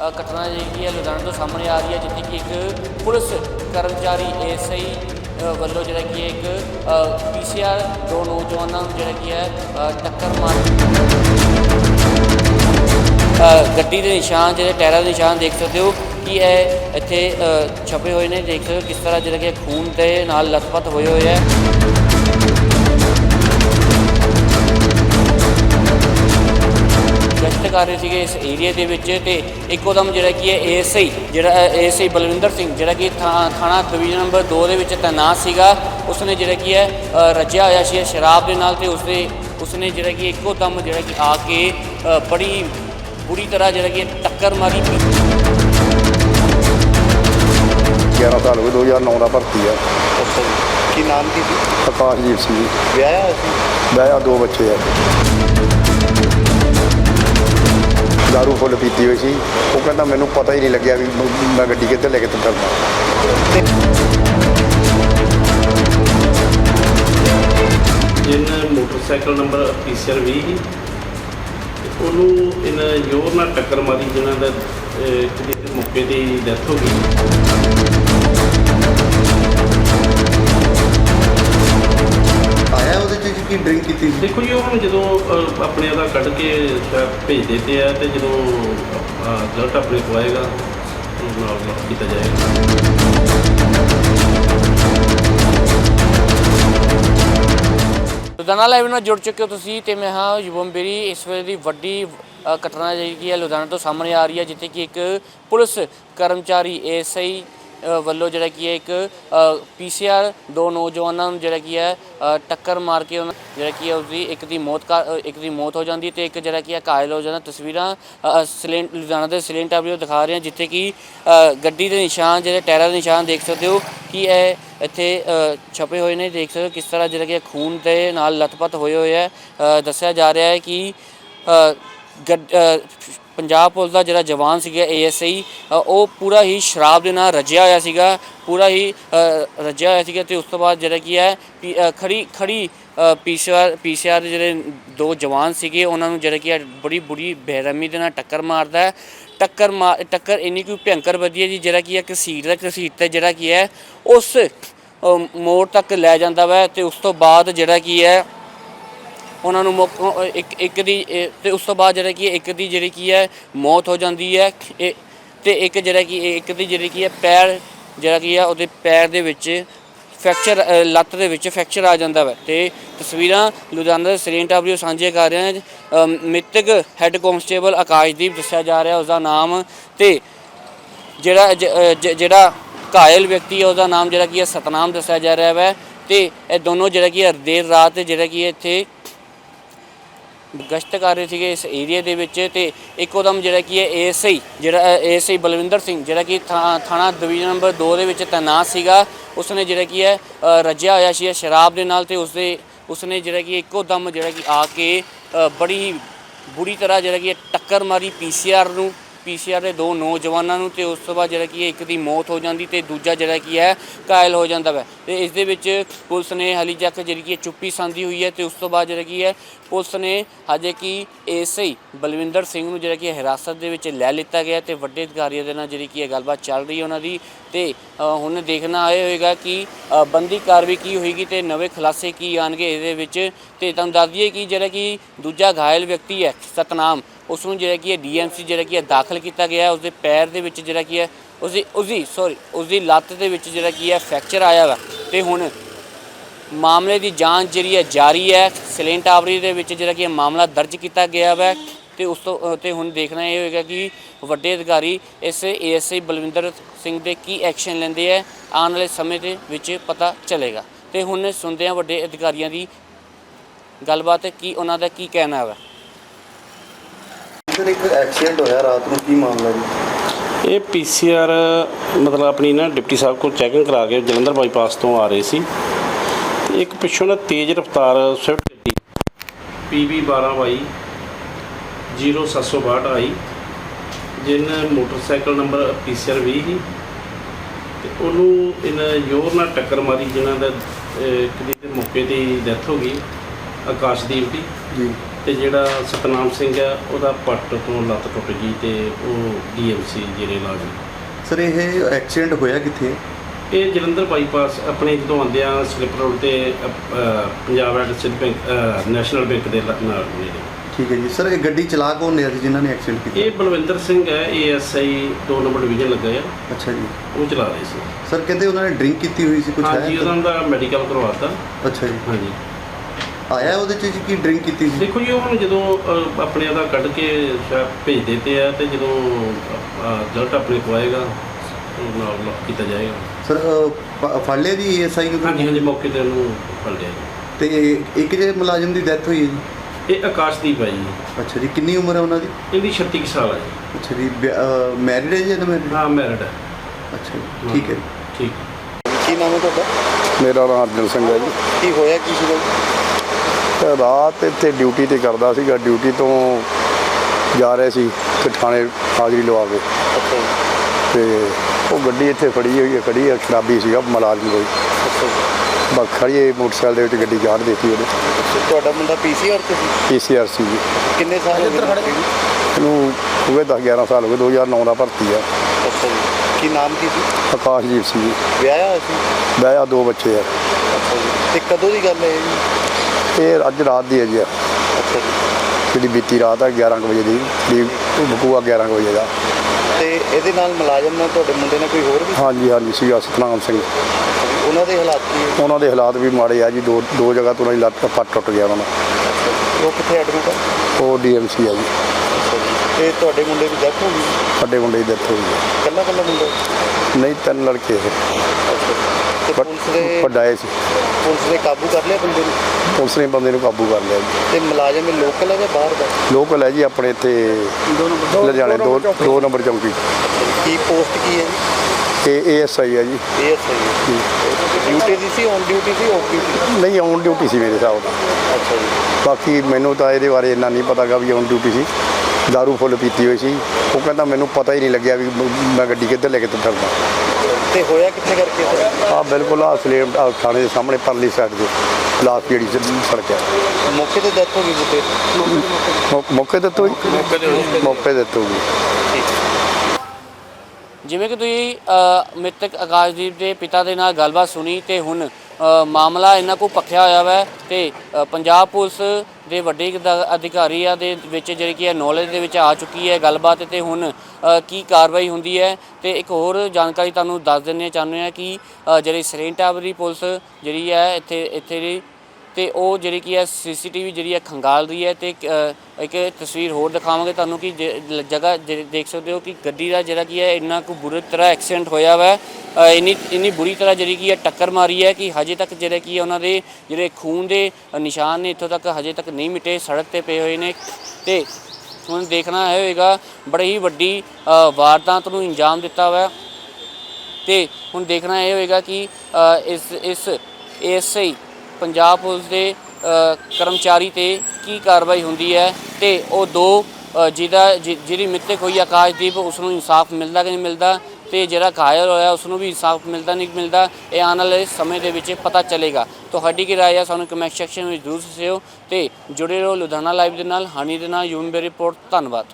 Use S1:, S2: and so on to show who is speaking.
S1: ਘਟਨਾ ਜਿਹੜੀ ਹੈ ਲੁਧਿਆਣਾ ਤੋਂ ਸਾਹਮਣੇ ਆ ਰਹੀ ਹੈ, ਜਿੱਥੇ ਕਿ ਇੱਕ ਪੁਲਿਸ ਕਰਮਚਾਰੀ ਐਸਆਈ ਵੱਲੋਂ ਜਿਹੜਾ ਕਿ ਇੱਕ ਪੀਸੀਆਰ ਦੋ ਨੌਜਵਾਨਾਂ ਨੂੰ ਜਿਹੜਾ ਕਿ ਹੈ ਟੱਕਰ ਮਾਰ ਗੱਡੀ ਦੇ ਨਿਸ਼ਾਨ, ਜਿਹੜੇ ਟਾਇਰਾਂ ਦੇ ਨਿਸ਼ਾਨ ਦੇਖ ਸਕਦੇ ਹੋ ਕਿ ਇਹ ਇੱਥੇ ਛਪੇ ਹੋਏ ਨੇ। ਦੇਖ ਸਕਦੇ ਹੋ ਕਿਸ ਤਰ੍ਹਾਂ ਜਿਹੜਾ ਕਿ ਖੂਨ ਦੇ ਨਾਲ ਲਥਪਥ ਹੋਏ ਹੋਏ ਹੈ। ਗਸ਼ਤ ਕਰ ਰਹੇ ਸੀਗੇ ਇਸ ਏਰੀਆ ਦੇ ਵਿੱਚ ਤੇ ਇੱਕੋ ਦਮ ਜਿਹੜਾ ਕੀ ਹੈ ਏਐਸਆਈ ਜਿਹੜਾ ਏਐਸਆਈ ਬਲਵਿੰਦਰ ਸਿੰਘ ਜਿਹੜਾ ਕਿ ਥਾ- ਥਾਣਾ ਡਿਵੀਜ਼ਨ ਨੰਬਰ 2 ਦੇ ਵਿੱਚ ਤੈਨਾਤ ਸੀਗਾ। ਉਸਨੇ ਜਿਹੜਾ ਕੀ ਹੈ ਰੱਜਿਆ ਹੋਇਆ ਸੀ ਸ਼ਰਾਬ ਦੇ ਨਾਲ ਤੇ ਉਸਦੇ ਉਸਨੇ ਜਿਹੜਾ ਕਿ ਇੱਕੋ ਦਮ ਜਿਹੜਾ ਕਿ ਆ ਕੇ ਬੜੀ ਬੁਰੀ ਤਰ੍ਹਾਂ ਜਿਹੜਾ ਕਿ ਟੱਕਰ ਮਾਰੀ।
S2: 11 ਸਾਲ ਹੋ ਗਏ 2009 ਦਾ ਭਰਤੀ ਆ।
S3: ਅੱਛਾ ਜੀ। ਕੀ ਨਾਮ ਕੀ ਸੀ?
S2: ਆਕਾਸ਼ਜੀਤ ਸਿੰਘ ਜੀ।
S3: ਵਿਆਹਿਆ ਸੀ?
S2: ਵਿਆਹਿਆ ਦੋ ਬੱਚੇ ਆ। ਦਾਰੂ ਫੁੱਲ ਪੀਤੀ ਹੋਈ ਸੀ ਉਹ ਕਹਿੰਦਾ ਮੈਨੂੰ ਪਤਾ ਹੀ ਨਹੀਂ ਲੱਗਿਆ ਵੀ ਮੈਂ ਗੱਡੀ ਕਿੱਥੇ ਲੈ ਕੇ ਤੁਰਦਾ
S4: ਜਿਹਨਾਂ ਮੋਟਰਸਾਈਕਲ ਨੰਬਰ ਪੀਸੀਆਰ 20 ਉਹਨੂੰ ਇਹਨਾਂ ਜ਼ੋਰ ਨਾਲ ਟੱਕਰ ਮਾਰੀ ਜਿਨ੍ਹਾਂ ਦਾ ਅਹ, ਮੌਕੇ ਤੇ ਡੈਥ ਹੋ ਗਈ
S3: ਡਰਿੰਕ ਕੀਤੀ ਸੀ?
S4: ਦੇਖੋ ਜੀ ਉਹ ਹੁਣ ਜਦੋਂ ਅਹ, ਆਪਣੇ ਉਹਦਾ ਕੱਢ ਕੇ ਸ਼ਾਇਦ ਭੇਜ ਦਿੱਤੇ ਆ ਤੇ ਜਦੋਂ ਰਿਜ਼ਲਟ ਆਪਣੇ ਕੋਲ ਆਏਗਾ ਉਹ ਨਾਲ ਕੀਤਾ ਜਾਏਗਾ।
S1: ਲੁਧਿਆਣਾ ਲਾਈਵ ਨਾਲ ਜੁੜ ਚੁੱਕੇ ਹੋ ਤੁਸੀਂ ਤੇ ਮੈਂ ਹਾਂ ਯੁਵਮ ਬੇਰੀ। ਇਸ ਵੇਲੇ ਦੀ ਵੱਡੀ ਅ, ਘਟਨਾ ਜਿਹੜੀ ਕੀ ਹੈ ਲੁਧਿਆਣਾ ਤੋਂ ਸਾਹਮਣੇ ਆ ਰਹੀ ਹੈ ਜਿੱਥੇ ਕਿ ਇੱਕ ਪੁਲਿਸ ਕਰਮਚਾਰੀ ਐਸਆਈ ਵੱਲੋਂ ਜਿਹੜਾ ਕੀ ਹੈ ਇੱਕ ਪੀਸੀਆਰ ਦੋ ਨੌਜਵਾਨਾਂ ਨੂੰ ਜਿਹੜਾ ਕੀ ਹੈ ਟੱਕਰ ਮਾਰ ਕੇ ਉਹਨਾਂ ਜਿਹੜਾ ਕੀ ਹੈ ਉਸਦੀ ਇੱਕ ਦੀ ਮੌਤ ਕਾ- ਇੱਕ ਦੀ ਮੌਤ ਹੋ ਜਾਂਦੀ ਤੇ ਇੱਕ ਜਿਹੜਾ ਕੀ ਹੈ ਘਾਇਲ ਹੋ ਜਾਂਦਾ। ਤਸਵੀਰਾਂ ਅ, ਲੁਧਿਆਣਾ ਦੇ ਸਿਲੈਂਟ ਆਵੀਓ ਦਿਖਾ ਰਹੇ ਹਾਂ ਜਿੱਥੇ ਕਿ ਗੱਡੀ ਦੇ ਨਿਸ਼ਾਨ ਜਿਹੜੇ ਟਾਇਰਾਂ ਦੇ ਨਿਸ਼ਾਨ ਦੇਖ ਸਕਦੇ ਹੋ ਕਿ ਇਹ ਇੱਥੇ ਛਪੇ ਹੋਏ ਨੇ। ਦੇਖ ਸਕਦੇ ਹੋ ਕਿਸ ਤਰ੍ਹਾਂ ਜਿਹੜਾ ਕਿ ਖੂਨ ਦੇ ਨਾਲ ਲਥਪਥ ਹੋਏ ਹੋਏ ਹੈ। ਦੱਸਿਆ ਜਾ ਰਿਹਾ ਹੈ ਕਿ ਪੰਜਾਬ ਪੁਲਿਸ ਦਾ ਜਿਹੜਾ ਜਵਾਨ ਸੀਗਾ ਏਐਸਆਈ ਉਹ ਪੂਰਾ ਹੀ ਸ਼ਰਾਬ ਦੇ ਨਾਲ ਰੱਜਿਆ ਹੋਇਆ ਸੀਗਾ ਪੂਰਾ ਹੀ ਅ, ਰੱਜਿਆ ਹੋਇਆ ਸੀਗਾ ਤੇ ਉਸ ਤੋਂ ਬਾਅਦ ਜਿਹੜਾ ਕੀ ਹੈ ਪੀ- ਅ, ਖੜੀ ਖੜੀ ਪੀਸੀਆਰ ਪੀਸੀਆਰ ਦੇ ਜਿਹੜੇ ਦੋ ਜਵਾਨ ਸੀਗੇ ਉਹਨਾਂ ਨੂੰ ਜਿਹੜਾ ਕੀ ਹੈ ਬੜੀ ਬੁਰੀ ਬੇਰਹਿਮੀ ਦੇ ਨਾਲ ਟੱਕਰ ਮਾਰਦਾ ਹੈ। ਟੱਕਰ ਮਾਰ ਟੱਕਰ ਇੰਨੀ ਕੋਈ ਭਿਅੰਕਰ ਵਧੀ ਹੈ ਜੀ ਜਿਹੜਾ ਕੀ ਹੈ ਘਸੀਟ ਦਾ ਘਸੀਟ ਤੇ ਜਿਹੜਾ ਕੀ ਹੈ ਉਸ ਮੋੜ ਤੱਕ ਲੈ ਜਾਂਦਾ ਵਾ ਤੇ ਉਸ ਤੋਂ ਬਾਅਦ ਜਿਹੜਾ ਕੀ ਹੈ ਉਹਨਾਂ ਨੂੰ ਮੌਕ- ਅ, ਇੱਕ ਇੱਕ ਦੀ ਇਹ- ਤੇ ਉਸ ਤੋਂ ਬਾਅਦ ਜਿਹੜਾ ਕੀ ਹੈ, ਇੱਕ ਦੀ ਜਿਹੜੀ ਕੀ ਹੈ ਮੌਤ ਹੋ ਜਾਂਦੀ ਹੈ ਇਹ- ਤੇ ਇੱਕ ਜਿਹੜਾ ਕੀ ਇੱਕ ਦੀ ਜਿਹੜੀ ਕੀ ਹੈ ਪੈਰ ਜਿਹੜਾ ਕੀ ਹੈ ਉਹਦੇ ਪੈਰ ਦੇ ਵਿੱਚ ਫ੍ਰੈਕਚਰ ਅ, ਲੱਤ ਦੇ ਵਿੱਚ ਫ੍ਰੈਕਚਰ ਆ ਜਾਂਦਾ ਵਾ। ਤੇ ਤਸਵੀਰਾਂ ਲੁਧਿਆਣਾ ਦੇ ਸਰੀਨ ਟਾਬਰੀਓ ਸਾਂਝੇ ਕਰ ਰਹੇ ਹਾਂ ਅ, ਮ੍ਰਿਤਕ ਹੈੱਡ ਕਾਂਸਟੇਬਲ ਆਕਾਸ਼ਦੀਪ ਦੱਸਿਆ ਜਾ ਰਿਹਾ ਉਸਦਾ ਨਾਮ ਤੇ ਜਿਹੜਾ ਜ- ਅ, ਜ- ਜਿਹੜਾ ਘਾਇਲ ਵਿਅਕਤੀ ਹੈ ਉਹਦਾ ਨਾਮ ਜਿਹੜਾ ਕੀ ਹੈ ਸਤਨਾਮ ਦੱਸਿਆ ਜਾ ਰਿਹਾ ਹੈ ਤੇ ਇਹ ਦੋਨੋਂ ਜਿਹੜਾ ਕੀ ਹੈ ਦੇਰ ਰਾਤ ਜਿਹੜਾ ਕੀ ਹੈ ਇੱਥੇ ਗਸ਼ਤ ਕਰ ਰਹੇ ਸੀਗੇ ਇਸ ਏਰੀਆ ਦੇ ਵਿੱਚ ਤੇ ਇੱਕੋ ਦਮ ਜਿਹੜਾ ਕੀ ਹੈ ਏਐਸਆਈ ਜਿਹੜਾ ਏਐਸਆਈ ਬਲਵਿੰਦਰ ਸਿੰਘ, ਜਿਹੜਾ ਕਿ ਥਾ- ਥਾਣਾ ਡਿਵੀਜ਼ਨ ਨੰਬਰ 2 ਦੇ ਵਿੱਚ ਤੈਨਾਤ ਸੀਗਾ। ਉਸਨੇ ਜਿਹੜਾ ਕੀ ਹੈ ਰੱਜਿਆ ਹੋਇਆ ਸੀ ਸ਼ਰਾਬ ਦੇ ਨਾਲ ਤੇ ਉਸਦੇ, ਉਸਨੇ ਜਿਹੜਾ ਕਿ ਇੱਕੋ ਦਮ ਜਿਹੜਾ ਕਿ ਆ ਕੇ ਬੜੀ ਬੁਰੀ ਤਰ੍ਹਾਂ ਜਿਹੜਾ ਕਿ ਟੱਕਰ ਮਾਰੀ ਪੀਸੀਆਰ ਨੂੰ। ਪੀਸੀਆਰ ਦੇ ਦੋ ਨੌਜਵਾਨਾਂ ਨੂੰ ਤੇ ਉਸ ਤੋਂ ਬਾਅਦ ਜਿਹੜਾ ਕੀ ਹੈ, ਇੱਕ ਦੀ ਮੌਤ ਹੋ ਜਾਂਦੀ ਤੇ ਦੂਜਾ ਜਿਹੜਾ ਕੀ ਹੈ, ਘਾਇਲ ਹੋ ਜਾਂਦਾ ਵਾ। ਤੇ ਇਸ ਦੇ ਵਿੱਚ ਪੁਲਿਸ ਨੇ ਹਾਲੀ ਤੱਕ ਜਿਹੜੀ ਕੀ ਚੁੱਪੀ ਸੰਦੀ ਹੋਈ ਹੈ ਤੇ ਉਸ ਤੋਂ ਬਾਅਦ ਜਿਹੜਾ ਕੀ ਹੈ, ਪੁਲਿਸ ਨੇ ਹਜੇ ਕੀ ਏਐਸਆਈ ਬਲਵਿੰਦਰ ਸਿੰਘ ਨੂੰ ਜਿਹੜਾ ਕੀ ਹਿਰਾਸਤ ਦੇ ਵਿੱਚ ਲੈ ਲਿੱਤਾ ਗਿਆ ਤੇ ਵੱਡੇ ਅਧਿਕਾਰੀਆਂ ਦੇ ਨਾਲ ਜਿਹੜੀ ਕੀ ਹੈ, ਗੱਲਬਾਤ ਚੱਲ ਰਹੀ ਹੈ ਉਹਨਾਂ ਦੀ। ਤੇ ਹੁਣ ਦੇਖਣਾ ਆਏ ਹੋਏਗਾ ਕਿ ਬੰਦੀ ਕਾਰਵਾਈ ਕੀ ਹੋਏਗੀ ਤੇ ਨਵੇਂ ਖੁਲਾਸੇ ਕੀ ਆਣਗੇ ਇਹਦੇ ਵਿੱਚ। ਤੇ ਤੁਹਾਨੂੰ ਦੱਸ ਦਈਏ ਕਿ ਜਿਹੜਾ ਕਿ ਦੂਜਾ ਘਾਇਲ ਵਿਅਕਤੀ ਹੈ, ਸਤਨਾਮ ਉਸ ਨੂੰ ਜਿਹੜਾ ਕੀ ਹੈ ਡੀਐਮਸੀ ਜਿਹੜਾ ਕਿ ਹੈ ਦਾਖਲ ਕੀਤਾ ਗਿਆ ਹੈ। ਉਸਦੇ ਪੈਰ ਦੇ ਵਿੱਚ ਜਿਹੜਾ ਕੀ ਹੈ ਉਸਦੀ ਉਸਦੀ ਸੌਰੀ ਉਸਦੀ ਲੱਤ ਦੇ ਵਿੱਚ ਜਿਹੜਾ ਕੀ ਹੈ ਫ੍ਰੈਕਚਰ ਆਇਆ ਵਾ ਤੇ ਹੁਣ ਮਾਮਲੇ ਦੀ ਜਾਂਚ ਜਿਹੜੀ ਹੈ ਜਾਰੀ ਹੈ ਸਲੇਂਟ ਆਵਰੀ ਦੇ ਵਿੱਚ ਜਿਹੜਾ ਕਿ ਮਾਮਲਾ ਦਰਜ ਕੀਤਾ ਗਿਆ ਵਾ ਤੇ ਉਸ ਤੋਂ ਅ, ਤੇ ਹੁਣ ਦੇਖਣਾ ਇਹ ਹੋਏਗਾ ਕਿ ਵੱਡੇ ਅਧਿਕਾਰੀ ਇਸ ਏਐਸਆਈ ਬਲਵਿੰਦਰ ਸਿੰਘ ਦੇ ਕੀ ਐਕਸ਼ਨ ਲੈਂਦੇ ਆ ਆਉਣ ਵਾਲੇ ਸਮੇਂ ਦੇ ਵਿੱਚ ਪਤਾ ਚੱਲੇਗਾ ਤੇ ਹੁਣ ਸੁਣਦੇ ਹਾਂ ਵੱਡੇ ਅਧਿਕਾਰੀਆਂ ਦੀ ਗੱਲਬਾਤ ਕੀ ਉਹਨਾਂ ਦਾ ਕੀ ਕਹਿਣਾ ਹੈ
S3: ਸਰ ਇੱਕ ਐਕਸੀਡੈਂਟ ਹੋਇਆ ਰਾਤ ਨੂੰ ਕੀ ਮਾਮਲਾ ਜੀ?
S4: ਇਹ ਪੀਸੀਆਰ ਮਤਲਬ ਆਪਣੀ ਨਾ ਡਿਪਟੀ ਸਾਹਿਬ ਕੋਲ ਚੈਕਿੰਗ ਕਰਾ ਕੇ ਜਲੰਧਰ ਬਾਈਪਾਸ ਤੋਂ ਆ ਰਹੇ ਸੀ। ਤੇ ਇੱਕ ਪਿੱਛੋਂ ਨਾ ਤੇਜ਼ ਰਫ਼ਤਾਰ ਸਵਿਫਟ ਗੱਡੀ PB 1222 0762 ਆਈ ਜਿਹਨੇ ਮੋਟਰਸਾਈਕਲ ਨੰਬਰ ਪੀਸੀਆਰ 20 ਸੀ। ਤੇ ਉਹਨੂੰ ਇਹਨਾਂ ਜ਼ੋਰ ਨਾਲ ਟੱਕਰ ਮਾਰੀ ਜਿਨ੍ਹਾਂ ਦਾ ਅਹ, ਇੱਕ ਦੀ ਤੇ ਮੌਕੇ ਤੇ ਡੈਥ ਹੋ ਗਈ ਆਕਾਸ਼ਦੀਪ ਦੀ।
S3: ਜੀ।
S4: ਤੇ ਜਿਹੜਾ ਸਤਨਾਮ ਸਿੰਘ ਹੈ ਉਹਦਾ ਪੱਟ ਤੋਂ ਲੱਤ ਟੁੱਟ ਗਈ ਤੇ ਉਹ ਡੀਐਮਸੀ ਜਿਹੜੇ ਇਲਾਜ
S3: ਸਰ ਇਹ ਐਕਸੀਡੈਂਟ ਹੋਇਆ ਕਿੱਥੇ?
S4: ਇਹ ਜਲੰਧਰ ਬਾਈਪਾਸ ਆਪਣੇ ਜਦੋਂ ਆਉਂਦੇ ਆ ਸਲਿੱਪ ਰੋਡ ਤੇ Punjab and Sind bank national bank ਦੇ ਲ- ਨਾਲ ਨੇੜੇ
S3: ਠੀਕ ਹੈ ਜੀ। ਸਰ ਇਹ ਗੱਡੀ ਚਲਾ ਕੌਣ ਰਿਹਾ ਸੀ ਜਿਨ੍ਹਾਂ ਨੇ ਐਕਸੀਡੈਂਟ ਕੀਤਾ?
S4: ਇਹ ਬਲਵਿੰਦਰ ਸਿੰਘ ਹੈ ਏਐਸਆਈ 2 ਨੰਬਰ ਡਿਵੀਜ਼ਨ ਲੱਗਾ ਆ।
S3: ਅੱਛਾ ਜੀ।
S4: ਉਹ ਚਲਾ ਰਹੇ ਸੀ।
S3: ਸਰ ਕਹਿੰਦੇ ਉਹਨਾਂ ਨੇ ਡਰਿੰਕ ਕੀਤੀ ਹੋਈ ਸੀ ਕੁਝ
S4: ਹਾਂਜੀ ਉਹਨਾਂ ਦਾ ਮੈਡੀਕਲ ਕਰਵਾਤਾ
S3: ਅੱਛਾ ਜੀ।
S4: ਹਾਂਜੀ।
S3: ਆਇਆ ਉਹਦੇ ਚ ਜੀ ਕੀ ਡਰਿੰਕ ਕੀਤੀ ਸੀ?
S4: ਦੇਖੋ ਜੀ ਉਹ ਹੁਣ ਜਦੋਂ ਆਪਣੇ ਦਾ ਕੱਢ ਕੇ ਸ਼ਾਇਦ ਭੇਜ ਦਿੱਤੇ ਆ ਤੇ ਜਦੋਂ ਰਿਜ਼ਲਟ ਆਪਣੇ ਕੋ ਆਏਗਾ ਉਹ ਨਾਲ ਨਾਲ ਕੀਤਾ ਜਾਏਗਾ।
S3: ਸਰ ਅਹ, ਫੜ ਲਿਆ ਜੀ ਐਸਆਈ ਨੂੰ
S4: ਹਾਂਜੀ ਹਾਂਜੀ ਮੌਕੇ ਤੇ ਉਹਨੂੰ ਫੜ ਲਿਆ ਜੀ।
S3: ਤੇ ਇੱਕ ਜੇ ਮੁਲਾਜ਼ਮ ਦੀ ਡੈਥ ਹੋਈ ਹੈ ਜੀ?
S4: ਇਹ ਆਕਾਸ਼ਦੀਪ ਹੈ ਜੀ।
S3: ਅੱਛਾ ਜੀ ਕਿੰਨੀ ਉਮਰ ਹੈ ਉਹਨਾਂ ਦੀ?
S4: ਇਹਦੀ 36 ਕੁ ਸਾਲ ਹੈ ਜੀ।
S3: ਅੱਛਾ ਜੀ ਮੈਰਿਡ ਹੈ ਜੀ ਅਨਮੈਰਿਡ
S4: ਹਾਂ ਮੈਰਿਡ ਹੈ।
S3: ਅੱਛਾ ਜੀ ਠੀਕ ਹੈ ਜੀ।
S4: ਠੀਕ।
S3: ਕੀ ਨਾਮ ਹੈ ਤੁਹਾਡਾ?
S2: ਮੇਰਾ ਨਾਮ ਅਰਜਨ ਸਿੰਘ ਹੈ ਜੀ।
S3: ਕੀ ਹੋਇਆ ਕੀ ਸੀ
S2: ਤੇ ਰਾਤ ਇੱਥੇ ਡਿਊਟੀ ਤੇ ਕਰਦਾ ਸੀਗਾ ਡਿਊਟੀ ਤੋਂ ਜਾ ਰਹੇ ਸੀ ਤੇ ਥਾਣੇ ਹਾਜ਼ਰੀ ਲਵਾ ਕੇ। ਤੇ ਉਹ ਗੱਡੀ ਇੱਥੇ ਫੜੀ ਹੋਈ ਹੈ ਖੜੀ ਹੈ ਸ਼ਰਾਬੀ ਸੀਗਾ ਮੁਲਾਜ਼ਮ ਕੋਈ। ਬਸ ਖੜੀ ਹੈ ਮੋਟਰਸਾਈਕਲ ਦੇ ਵਿੱਚ ਗੱਡੀ ਚਾੜ ਦਿੱਤੀ ਉਹਨੇ।
S3: ਤੁਹਾਡਾ ਮੁੰਡਾ ਪੀਸੀਆਰ ਤੇ ਸੀ?
S2: ਪੀਸੀਆਰ ਸੀ ਜੀ
S3: ਕਿੰਨੇ ਸਾਲ ਹੋ ਗਏ
S2: ਇਹਨੂੰ ਹੋਵੇ 10 11 ਸਾਲ ਹੋ ਗਏ 2009 ਦਾ ਭਰਤੀ ਆ।
S3: ਅੱਛਾ ਜੀ। ਕੀ ਨਾਮ ਕੀ ਸੀ?
S2: ਆਕਾਸ਼ਜੀਤ ਸੀ ਜੀ।
S3: ਵਿਆਹਿਆ ਸੀ?
S2: ਵਿਆਹਿਆ ਦੋ ਬੱਚੇ ਆ।
S3: ਅੱਛਾ ਜੀ। ਤੇ ਕਦੋਂ ਦੀ ਗੱਲ ਹੈ ਇਹ? ਜੀ
S2: ਇਹ ਅੱਜ ਰਾਤ ਦੀ ਹੈ ਜੀ
S3: ਅੱਛਾ
S2: ਜਿਹੜੀ ਬੀਤੀ ਰਾਤ ਆ 11 ਕੁ ਵਜੇ ਦੀ ਦੀ ਬਕੂਆ 11 ਕੁ ਵਜੇ ਦਾ।
S3: ਤੇ ਇਹਦੇ ਨਾਲ ਮੁਲਾਜ਼ਮ ਨਾਲ ਤੁਹਾਡੇ ਮੁੰਡੇ ਨਾਲ ਕੋਈ ਹੋਰ ਵੀ?
S2: ਹਾਂਜੀ ਹਾਂਜੀ ਸੀਗਾ ਸਤਨਾਮ ਸਿੰਘ।
S3: ਉਹਨਾਂ ਦੇ ਹਾਲਾਤ ਕੀ ਹੈ?
S2: ਉਹਨਾਂ ਦੇ ਹਾਲਾਤ ਵੀ ਮਾੜੇ ਆ ਜੀ ਦੋ ਦੋ ਜਗ੍ਹਾ ਤੋਂ ਉਹਨਾਂ ਦੀ ਲੱਤ ਪੱਟ ਟੁੱਟ ਗਿਆ ਉਹਨਾਂ ਦਾ।
S3: ਉਹ ਕਿੱਥੇ ਐਡਮਿਟ ਹੈ
S2: ਉਹ ਡੀਐਮਸੀ ਆ ਜੀ।
S3: ਤੇ ਤੁਹਾਡੇ ਮੁੰਡੇ ਦੀ ਡੈਥ ਹੋ ਗਈ?
S2: ਵੱਡੇ ਮੁੰਡੇ ਦੀ ਡੈਥ ਹੈ
S3: ਕੱਲਾ ਕੱਲਾ ਮੁੰਡਾ?
S2: ਨਹੀਂ ਤਿੰਨ ਲੜਕੇ
S3: ਜੀ। ਤੇ
S2: ਵੱਡ- ਇਹ ਸੀ।
S3: ਪੁਲਿਸ ਨੇ ਕਾਬੂ ਕਰ ਲਿਆ ਬੰਦੇ ਨੂੰ?
S2: ਪੁਲਿਸ ਨੇ ਬੰਦੇ ਨੂੰ ਕਾਬੂ ਕਰ ਲਿਆ ਜੀ।
S3: ਤੇ ਮੁਲਾਜ਼ਮ ਇਹ ਲੋਕਲ ਹੈ ਜਾਂ ਬਾਹਰ ਦਾ?
S2: ਲੋਕਲ ਹੈ ਜੀ ਆਪਣੇ ਇੱਥੇ ਲੁਧਿਆਣੇ ਦੋ ਦੋ ਨੰਬਰ ਚੌਂਕੀ।
S3: ਜੀ, ਕੀ ਪੋਸਟ ਕੀ ਹੈ ਜੀ?
S2: ਇਹ ਏਐਸਆਈ ਹੈ ਜੀ।
S3: ਇਹ ਸਹੀ ਡਿਊਟੀ ਦੀ ਸੀ ਔਨ ਡਿਊਟੀ ਸੀ ਆਫ ਡਿਊਟੀ
S2: ਨਹੀਂ ਔਨ ਡਿਊਟੀ ਸੀ ਮੇਰੇ ਹਿਸਾਬ ਨਾਲ।
S3: ਅੱਛਾ ਜੀ।
S2: ਬਾਕੀ ਮੈਨੂੰ ਤਾਂ ਇਹਦੇ ਬਾਰੇ ਇੰਨਾ ਨਹੀਂ ਪਤਾਗਾ ਵੀ ਔਨ ਡਿਊਟੀ ਸੀ। ਦਾਰੂ ਫੁੱਲ ਪੀਤੀ ਹੋਈ ਸੀ। ਉਹ ਕਹਿੰਦਾ ਮੈਨੂੰ ਪਤਾ ਹੀ ਨਹੀਂ ਲੱਗਿਆ ਵੀ ਮ- ਮੈਂ ਗੱਡੀ ਕਿੱਧਰ ਲੈ ਕੇ ਤੁਰਦਾ
S3: ਤੇ ਹੋਇਆ ਕਿੱਥੇ ਕਰਕੇ ਸਰ?
S2: ਆ ਬਿਲਕੁਲ ਆ ਸਲੇਮ ਆਹ ਥਾਣੇ ਦੇ ਸਾਹਮਣੇ ਪਰਲੀ ਸਾਈਡ ਦੇ ਲਾਸਟ ਜਿਹੜੀ ਸ- ਸੜਕ ਹੈ।
S3: ਮੌਕੇ ਤੇ ਡੈਥ ਹੋ ਗਈ
S2: ਮੌ- ਮੌਕੇ ਤੇ ਤੋਂ? ਮੌਕੇ ਤੇ ਤੋਂ
S1: ਜਿਵੇਂ ਕਿ ਤੁਸੀਂ ਅ, ਮ੍ਰਿਤਕ ਆਕਾਸ਼ਦੀਪ ਦੇ ਪਿਤਾ ਦੇ ਨਾਲ ਗੱਲਬਾਤ ਸੁਣੀ ਤੇ ਹੁਣ ਮਾਮਲਾ ਇਹਨਾਂ ਕੋ ਪੱਖਿਆ ਹੋਇਆ ਵਾ ਤੇ ਪੰਜਾਬ ਪੁਲਿਸ ਦੇ ਵੱਡੇ ਅਧਿਕਾਰੀ ਆ ਦੇ ਵਿੱਚ ਜਿਹੜੀ ਕੀ ਹੈ ਨੌਲੇਜ ਦੇ ਵਿੱਚ ਆ ਚੁੱਕੀ ਹੈ ਗੱਲਬਾਤ ਤੇ ਹੁਣ ਕੀ ਕਾਰਵਾਈ ਹੁੰਦੀ ਹੈ ਤੇ ਇੱਕ ਹੋਰ ਜਾਣਕਾਰੀ ਤੁਹਾਨੂੰ ਦੱਸ ਦਿੰਨੇ ਚਾਹੁੰਦੇ ਆ ਕਿ ਜਿਹੜੀ ਸਰੇਨ ਦੀ ਪੁਲਿਸ ਜਿਹੜੀ ਹੈ ਇੱਥੇ ਇੱਥੇ ਦੀ ਤੇ ਉਹ ਜਿਹੜੀ ਕੀ ਹੈ, ਸੀਸੀਟੀਵੀ ਜਿਹੜੀ ਹੈ, ਖੰਗਾਲ ਰਹੀ ਹੈ ਤੇ ਇੱਕ ਤਸਵੀਰ ਹੋਰ ਦਿਖਾਵਾਂਗੇ ਤੁਹਾਨੂੰ ਕਿ ਜੇ- ਜਗ੍ਹਾ ਜਿਹੜੇ ਦੇਖ ਸਕਦੇ ਹੋ ਕਿ ਗੱਡੀ ਦਾ ਜਿਹੜਾ ਕੀ ਹੈ, ਇੰਨਾ ਕੁ ਬੁਰੀ ਤਰ੍ਹਾਂ ਐਕਸੀਡੈਂਟ ਹੋਇਆ ਵਾ। ਇੰਨੀ ਇੰਨੀ ਬੁਰੀ ਤਰ੍ਹਾਂ ਜਿਹੜੀ ਕੀ ਹੈ, ਟੱਕਰ ਮਾਰੀ ਹੈ ਕਿ ਹਜੇ ਤੱਕ ਜਿਹੜਾ ਕੀ ਹੈ, ਉਹਨਾਂ ਦੇ ਜਿਹੜੇ ਖੂਨ ਦੇ ਨਿਸ਼ਾਨ ਨੇ, ਇੱਥੋਂ ਤੱਕ ਹਜੇ ਤੱਕ ਨਹੀਂ ਮਿਟੇ, ਸੜਕ ਤੇ ਪਏ ਹੋਏ ਨੇ। ਤੇ ਹੁਣ ਦੇਖਣਾ ਹੈ ਹੋਏਗਾ, ਬੜੀ ਹੀ ਵੱਡੀ ਵਾਰਦਾਤ ਨੂੰ ਅੰਜਾਮ ਦਿੱਤਾ ਵਾ। ਤੇ ਹੁਣ ਦੇਖਣਾ ਇਹ ਹੋਏਗਾ ਕਿ ਇਸ ਇਸ ਐਸਆਈ ਪੰਜਾਬ ਪੁਲਿਸ ਦੇ ਕਰਮਚਾਰੀ ਤੇ ਕੀ ਕਾਰਵਾਈ ਹੁੰਦੀ ਹੈ ਤੇ ਉਹ ਦੋ ਜਿਹਦਾ ਜਿ- ਜਿਹਦੀ ਮ੍ਰਿਤਕ ਹੋਈ ਆਕਾਸ਼ਦੀਪ ਉਸ ਨੂੰ ਇਨਸਾਫ ਮਿਲਦਾ ਕਿ ਨਹੀਂ ਮਿਲਦਾ ਤੇ ਜਿਹੜਾ ਘਾਇਲ ਹੋਇਆ ਉਸ ਨੂੰ ਵੀ ਇਨਸਾਫ ਮਿਲਦਾ ਨਹੀਂ ਮਿਲਦਾ, ਇਹ ਆਉਣ ਵਾਲੇ ਸਮੇਂ ਦੇ ਵਿੱਚ ਪਤਾ ਚੱਲੇਗਾ। ਤੁਹਾਡੀ ਕੀ ਰਾਏ ਹੈ ਸਾਨੂੰ ਕਮੈਂਟ ਸੈਕਸ਼ਨ ਵਿੱਚ ਜ਼ਰੂਰ ਦੱਸਿਓ ਤੇ ਜੁੜੇ ਰਹੋ ਲੁਧਿਆਣਾ ਲਾਈਵ ਦੇ ਨਾਲ, ਹਾਨੀ ਦੇ ਨਾਲ ਯੂਮ ਬੇ ਰਿਪੋਰਟ, ਧੰਨਵਾਦ।